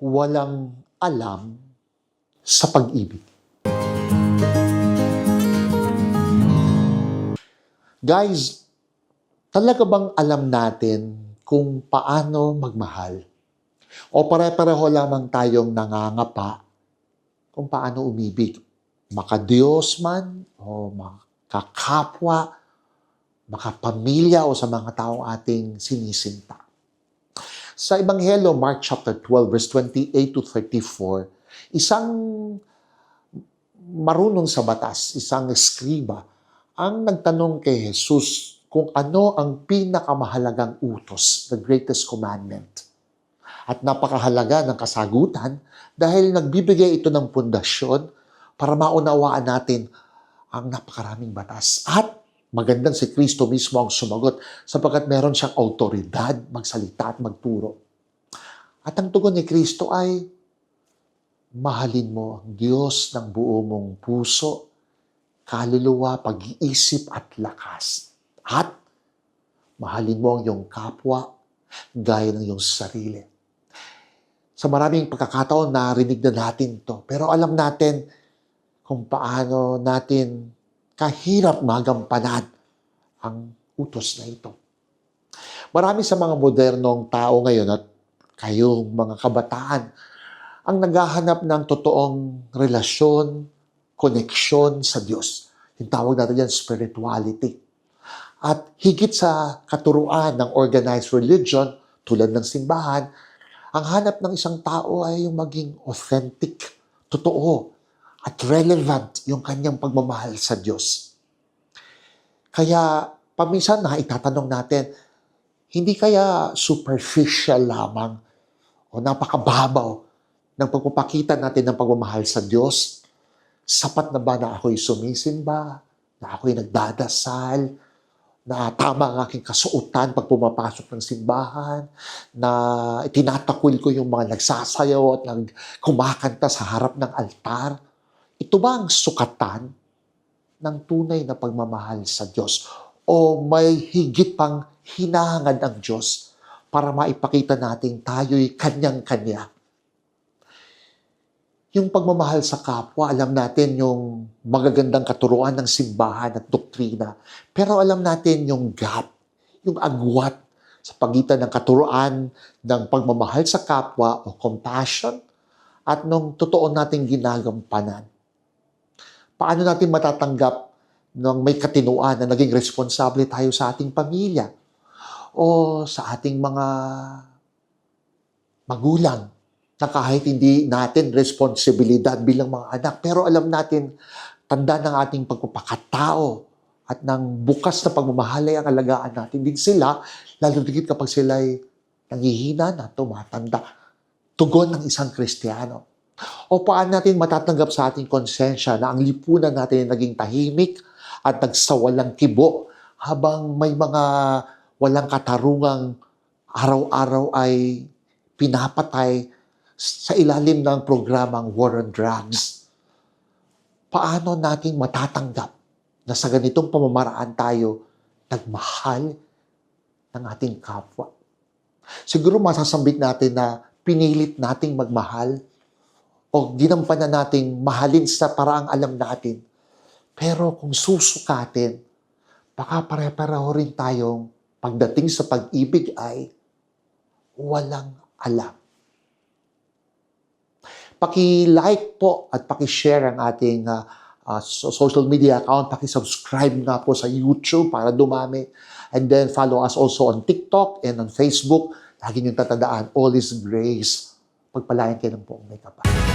walang alam sa pag-ibig. Guys, talaga bang alam natin kung paano magmahal? O pare-pareho lamang tayong nangangapa kung paano umibig? Makadiyos man o makakapwa, makapamilya o sa mga taong ating sinisinta. Sa Ebanghelyo, Mark chapter 12, verse 28 to 34, isang marunong sa batas, isang eskriba, ang nagtanong kay Jesus kung ano ang pinakamahalagang utos, the greatest commandment. At napakahalaga ng kasagutan dahil nagbibigay ito ng pundasyon para maunawaan natin ang napakaraming batas. At magandang si Kristo mismo ang sumagot sapagkat meron siyang autoridad magsalita at magturo. At ang tugon ni Kristo ay, mahalin mo ang Diyos ng buo mong puso, kaluluwa, pag-iisip at lakas. At mahalin mo ang iyong kapwa gaya ng iyong sarili. Sa maraming pagkakataon, narinig na natin to. Pero alam natin kung paano natin kahirap magampanan ang utos na ito. Marami sa mga modernong tao ngayon at kayong mga kabataan ang naghahanap ng totoong relasyon, koneksyon sa Diyos. Yung tawag natin yan, spirituality. At higit sa katuruan ng organized religion, tulad ng simbahan, ang hanap ng isang tao ay yung maging authentic, totoo, at relevant yung kanyang pagmamahal sa Diyos. Kaya paminsan na itatanong natin, hindi kaya superficial lamang o napakababaw ng pagpapakita natin ng pagmamahal sa Diyos? Sapat na ba na ako'y sumisimba, na ako'y nagdadasal, na tama ang aking kasuotan pag pumapasok ng simbahan, na itinatakwil ko yung mga nagsasayaw at nag kumakanta sa harap ng altar. Ito ba ang sukatan ng tunay na pagmamahal sa Diyos? O may higit pang hinahangad ang Diyos para maipakita natin tayo'y kanyang-kanya? Yung pagmamahal sa kapwa, alam natin yung magagandang katuruan ng simbahan at doktrina. Pero alam natin yung gap, yung agwat sa pagitan ng katuruan ng pagmamahal sa kapwa o compassion at nung totoo nating ginagampanan. Paano natin matatanggap nung may katinuan na naging responsable tayo sa ating pamilya o sa ating mga magulang na kahit hindi natin responsibilidad bilang mga anak, pero alam natin, tanda ng ating pagpapakatao at ng bukas na pagmamahalay ang alagaan natin din sila, lalo digit kapag sila ay nangihina na, tumatanda. Tugon ng isang Kristiyano. O paano natin matatanggap sa ating konsensya na ang lipunan natin ay naging tahimik at nagsawalang kibo habang may mga walang katarungang araw-araw ay pinapatay sa ilalim ng programang War on Drugs. Paano natin matatanggap na sa ganitong pamamaraan tayo nagmahal ng ating kapwa? Siguro masasambit natin na pinilit nating magmahal o ginampanan nating mahalin sa paraang alam natin. Pero kung susukatin, baka pare-pareho rin tayong pagdating sa pag-ibig ay walang alam. Paki-like po at paki-share ang ating uh, uh, social media account. Paki-subscribe nga po sa YouTube para dumami. And then follow us also on TikTok and on Facebook. Lagi niyong tatandaan, all is grace. Pagpalain kayo ng buong may kapal.